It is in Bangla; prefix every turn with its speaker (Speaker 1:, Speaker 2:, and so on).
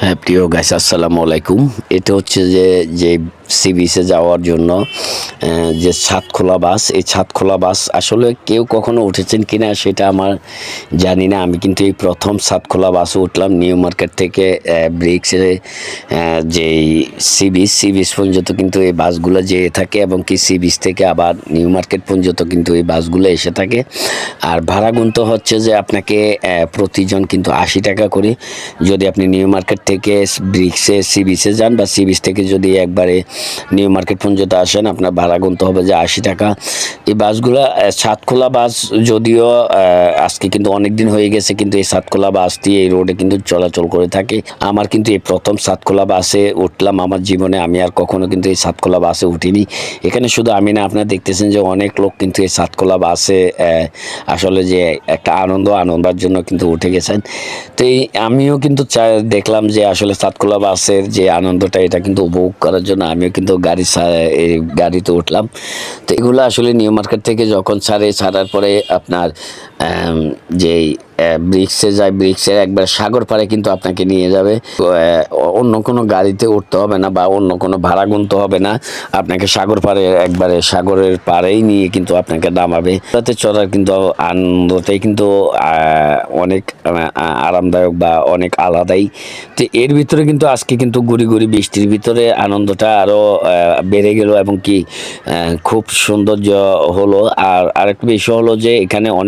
Speaker 1: হ্যাঁ প্রিয় গাইস আসসালামু আলাইকুম। এটা হচ্ছে যে যে সি বিচে যাওয়ার জন্য যে ছাদ খোলা বাস, এই ছাদ খোলা বাস আসলে কেউ কখনো উঠেছেন কিনা সেটা আমার জানি না। আমি কিন্তু এই প্রথম ছাদ খোলা বাসে উঠলাম নিউ মার্কেট থেকে ব্রিক্সে যেই সি বিচ সি বিচ পর্যন্ত কিন্তু এই বাসগুলো যেয়ে থাকে এবং কি সি বিচ থেকে আবার নিউ মার্কেট পর্যন্ত কিন্তু এই বাসগুলো এসে থাকে। আর ভাড়া গুনতে হচ্ছে যে আপনাকে প্রতিজন কিন্তু আশি টাকা করে। যদি আপনি নিউ মার্কেট থেকে ব্রিক্সে সি বিচে যান বা সি বিচ থেকে যদি একবারে নিউ মার্কেট পর্যন্ত আসেন, আপনার ভাড়া গুনতে হবে যে আশি টাকা। এই বাসগুলো সাতখোলা বাস যদিও আজকে কিন্তু অনেক দিন হয়ে গেছে, কিন্তু এই সাতখোলা বাস দিয়ে এই রোডে কিন্তু চলাচল করে থাকে। আমার কিন্তু এই প্রথম সাতখোলা বাসে উঠলাম, আমার জীবনে আমি আর কখনো কিন্তু এই সাতখোলা বাসে উঠিনি। এখানে শুধু আমি না, আপনারা দেখতেছেন যে অনেক লোক কিন্তু এই সাতখোলা বাসে আসলে যে একটা আনন্দ, আনন্দের জন্য কিন্তু উঠে গেছেন। তো এই আমিও কিন্তু দেখলাম যে আসলে সাতখোলা বাসের যে আনন্দটা, এটা কিন্তু উপভোগ করার জন্য আমিও কিন্তু গাড়ি গাড়িতে উঠলাম। তো এগুলো আসলে নিউ মার্কেট থেকে যখন ছাড়ে, ছাড়ার পরে আপনার যেই ব্রিক্সে যায় ব্রিক্সের একবার সাগর পাড়ে কিন্তু আপনাকে নিয়ে যাবে। অন্য কোনো গাড়িতে উঠতে হবে না বা অন্য কোনো ভাড়া গুনতে হবে না। আপনাকে সাগর পাড়ে একবারে সাগরের পাড়েই নিয়ে কিন্তু আপনাকে নামাবে। তাতে চড়ার কিন্তু আনন্দটাই কিন্তু অনেক আরামদায়ক বা অনেক আলাদাই। তো এর ভিতরে কিন্তু আজকে কিন্তু গুড়ি গুড়ি বৃষ্টির ভিতরে আনন্দটা আরও বেড়ে গেল এবং কি খুব সৌন্দর্য হলো। আর আরেকটা বিষয় হলো যে এখানে অনেক